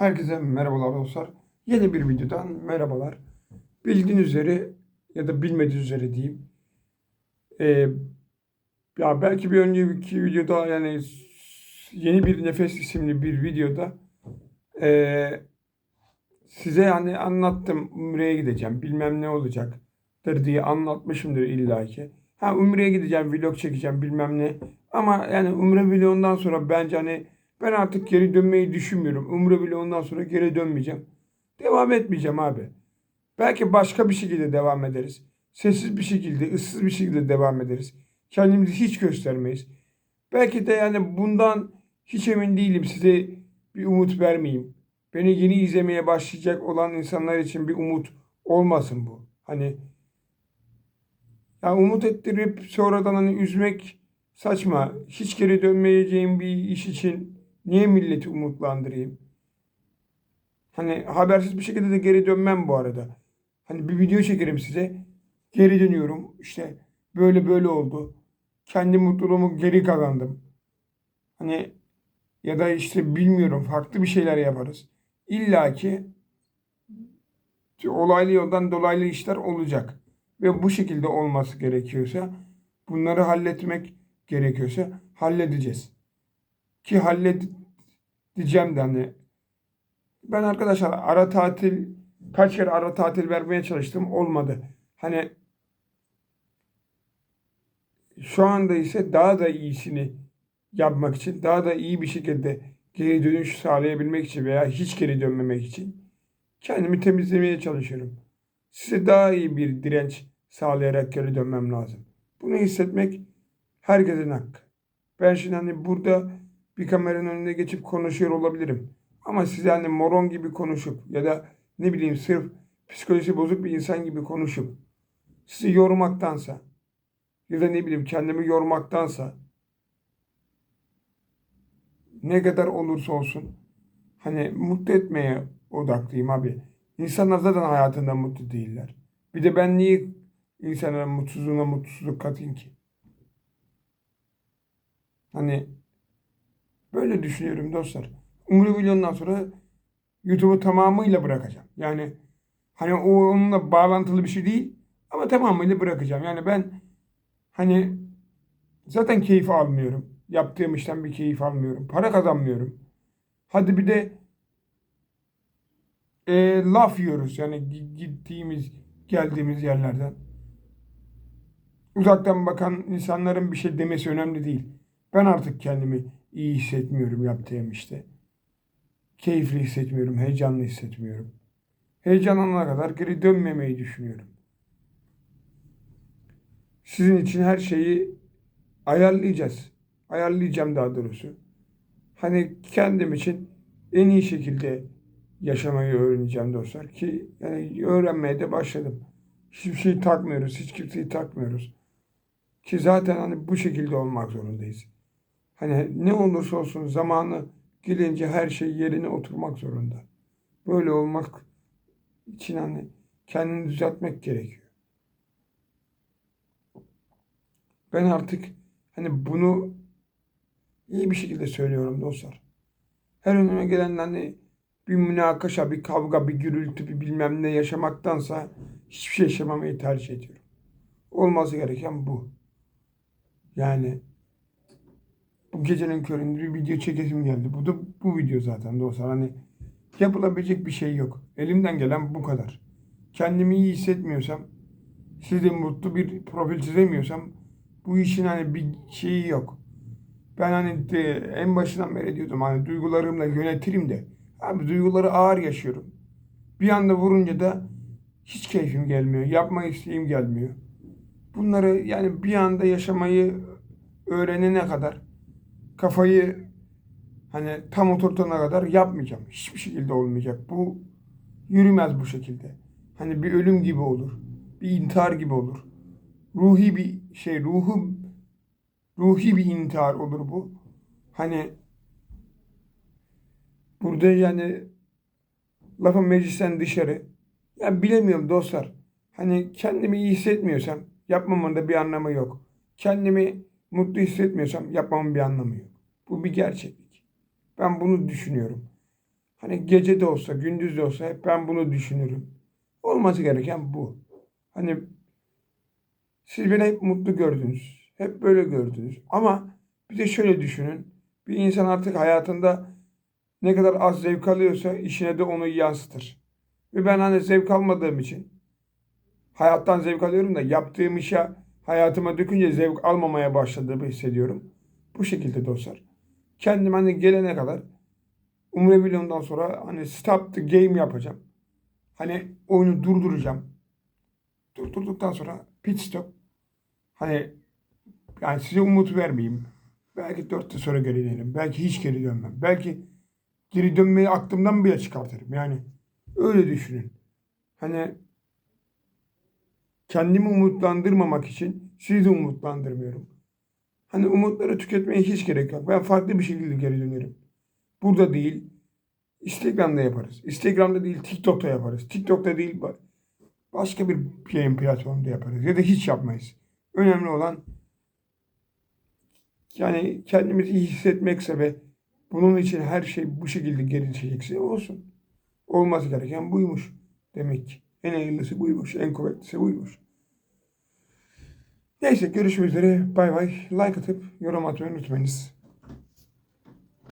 Herkese merhabalar dostlar. Yeni bir videodan merhabalar. Bildiğiniz üzere ya da bilmediğiniz üzere diyeyim. Ee, ya belki bir önceki videoda yani yeni bir nefes isimli bir videoda ee, size yani anlattım Umre'ye gideceğim bilmem ne olacaktır diye anlatmışımdır illaki. Ha Umre'ye gideceğim vlog çekeceğim bilmem ne. Ama yani Umre vlogundan sonra bence hani ben artık geri dönmeyi düşünmüyorum. Umre bile ondan sonra geri dönmeyeceğim. Devam etmeyeceğim abi. Belki başka bir şekilde devam ederiz. Sessiz bir şekilde, ıssız bir şekilde devam ederiz. Kendimizi hiç göstermeyiz. Belki de yani bundan hiç emin değilim. Size bir umut vermeyeyim. Beni yeni izlemeye başlayacak olan insanlar için bir umut olmasın bu. Hani ya umut ettirip sonradan hani üzmek saçma. Hiç geri dönmeyeceğim bir iş için Niye milleti umutlandırayım? Hani habersiz bir şekilde de geri dönmem bu arada. Hani bir video çekerim size. Geri dönüyorum. İşte böyle böyle oldu. Kendi mutluluğumu geri kazandım. Hani ya da işte bilmiyorum farklı bir şeyler yaparız. İlla ki olaylı yoldan dolaylı işler olacak. Ve bu şekilde olması gerekiyorsa bunları halletmek gerekiyorsa halledeceğiz ki halledeceğim de hani ben arkadaşlar ara tatil kaç kere ara tatil vermeye çalıştım olmadı. Hani şu anda ise daha da iyisini yapmak için daha da iyi bir şekilde geri dönüş sağlayabilmek için veya hiç geri dönmemek için kendimi temizlemeye çalışıyorum. Size daha iyi bir direnç sağlayarak geri dönmem lazım. Bunu hissetmek herkesin hakkı. Ben şimdi hani burada bir kameranın önünde geçip konuşuyor olabilirim. Ama size hani moron gibi konuşup ya da ne bileyim sırf psikolojisi bozuk bir insan gibi konuşup sizi yormaktansa ya da ne bileyim kendimi yormaktansa ne kadar olursa olsun hani mutlu etmeye odaklıyım abi. İnsanlar zaten hayatında mutlu değiller. Bir de ben niye insanların mutsuzluğuna mutsuzluk katayım ki? Hani Böyle düşünüyorum dostlar. Umre milyondan sonra YouTube'u tamamıyla bırakacağım. Yani hani o onunla bağlantılı bir şey değil ama tamamıyla bırakacağım. Yani ben hani zaten keyif almıyorum. Yaptığım işten bir keyif almıyorum. Para kazanmıyorum. Hadi bir de e, laf yiyoruz. Yani gittiğimiz, geldiğimiz yerlerden. Uzaktan bakan insanların bir şey demesi önemli değil. Ben artık kendimi iyi hissetmiyorum yaptığım işte. Keyifli hissetmiyorum, heyecanlı hissetmiyorum. Heyecanlanana kadar geri dönmemeyi düşünüyorum. Sizin için her şeyi ayarlayacağız. Ayarlayacağım daha doğrusu. Hani kendim için en iyi şekilde yaşamayı öğreneceğim dostlar ki yani öğrenmeye de başladım. Hiçbir şey takmıyoruz, hiç kimseyi takmıyoruz. Ki zaten hani bu şekilde olmak zorundayız. Hani ne olursa olsun zamanı gelince her şey yerine oturmak zorunda. Böyle olmak için hani kendini düzeltmek gerekiyor. Ben artık hani bunu iyi bir şekilde söylüyorum dostlar. Her önüme gelen hani bir münakaşa, bir kavga, bir gürültü, bir bilmem ne yaşamaktansa hiçbir şey yaşamamayı tercih ediyorum. Olması gereken bu. Yani bu gecenin köründe bir video çekesim geldi. Bu da bu video zaten dostlar. Hani yapılabilecek bir şey yok. Elimden gelen bu kadar. Kendimi iyi hissetmiyorsam, size mutlu bir profil çizemiyorsam bu işin hani bir şeyi yok. Ben hani de, en başından beri diyordum hani duygularımla yönetirim de. Abi duyguları ağır yaşıyorum. Bir anda vurunca da hiç keyfim gelmiyor. Yapma isteğim gelmiyor. Bunları yani bir anda yaşamayı öğrenene kadar kafayı hani tam oturtana kadar yapmayacağım. Hiçbir şekilde olmayacak. Bu yürümez bu şekilde. Hani bir ölüm gibi olur. Bir intihar gibi olur. Ruhi bir şey, ruhu ruhi bir intihar olur bu. Hani burada yani lafın meclisten dışarı. Ya bilemiyorum dostlar. Hani kendimi iyi hissetmiyorsam yapmamın da bir anlamı yok. Kendimi mutlu hissetmiyorsam yapmamın bir anlamı yok. Bu bir gerçeklik. Ben bunu düşünüyorum. Hani gece de olsa, gündüz de olsa hep ben bunu düşünürüm. Olması gereken bu. Hani siz beni hep mutlu gördünüz. Hep böyle gördünüz. Ama bir de şöyle düşünün. Bir insan artık hayatında ne kadar az zevk alıyorsa işine de onu yansıtır. Ve ben hani zevk almadığım için hayattan zevk alıyorum da yaptığım işe hayatıma dökünce zevk almamaya başladığımı hissediyorum. Bu şekilde dostlar. Kendim hani gelene kadar Umre milyondan sonra hani stop the game yapacağım. Hani oyunu durduracağım. Durdurduktan sonra pit stop. Hani yani size umut vermeyeyim. Belki dört yıl sonra geri dönerim. Belki hiç geri dönmem. Belki geri dönmeyi aklımdan bile çıkartırım. Yani öyle düşünün. Hani kendimi umutlandırmamak için sizi de umutlandırmıyorum. Hani umutları tüketmeye hiç gerek yok. Ben farklı bir şekilde geri dönerim. Burada değil. Instagram'da yaparız. Instagram'da değil TikTok'ta yaparız. TikTok'ta değil ba- başka bir yayın platformda yaparız. Ya da hiç yapmayız. Önemli olan yani kendimizi iyi hissetmekse ve bunun için her şey bu şekilde geri çekecekse olsun. Olması gereken buymuş demek ki. En hayırlısı buymuş. En kuvvetlisi buymuş. Neyse görüşmek üzere. Bay bay. Like atıp yorum atmayı unutmayınız.